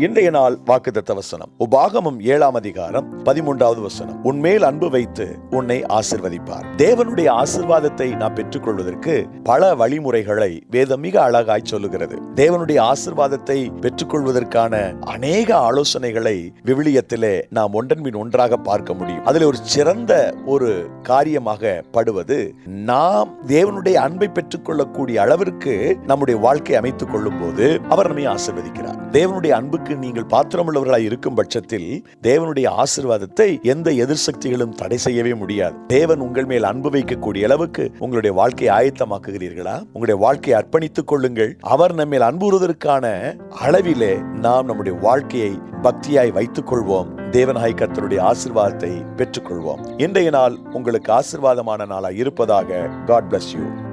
இன்றைய நாள் வாக்குத்தத்த வசனம். உபாகமம் ஏழாம் அதிகாரம் பதிமூன்றாவது வசனம். உன்மேல் அன்பு வைத்து உன்னை ஆசிர்வதிப்பார். தேவனுடைய ஆசிர்வாதத்தை நாம் பெற்றுக்கொள்வதற்கு பல வழிமுறைகளை வேதம் மிக அழகாய் சொல்லுகிறது. தேவனுடைய ஆசிர்வாதத்தை பெற்றுக்கொள்வதற்கான அநேக ஆலோசனைகளை விவிலியத்திலே நாம் ஒன்றன்பின் ஒன்றாக பார்க்க முடியும். அதில் ஒரு சிறந்த ஒரு காரியமாக படுவது நாம் தேவனுடைய அன்பை பெற்றுக்கொள்ளக்கூடிய அளவிற்கு நம்முடைய வாழ்க்கை அமைத்துக் கொள்ளும் போது அவர் நம்மை ஆசிர்வதிக்கிறார். தேவனுடைய அன்புக்கு நீங்கள் பாத்திரமுள்ளவர்களாய் இருக்கும் பட்சத்தில் தேவனுடைய ஆசிர்வாதத்தை எந்த எதிர் சக்திகளும் தடை செய்யவே முடியாது. தேவன் உங்கள் மேல் அன்பு வைக்கக்கூடிய அளவுக்கு உங்களுடைய வாழ்க்கையை ஆயத்தமாக்குகிறீர்களா? உங்களுடைய வாழ்க்கையை அர்ப்பணித்துக் கொள்ளுங்கள். அவர் நம்மேல் அன்புறுவதற்கான அளவிலே நாம் நம்முடைய வாழ்க்கையை பக்தியாய் வைத்துக் கொள்வோம். தேவனாய் கர்த்தருடைய ஆசிர்வாதத்தை பெற்றுக்கொள்வோம். இன்றைய நாள் உங்களுக்கு ஆசிர்வாதமான நாளாக இருப்பதாக காட் பிளஸ் யூ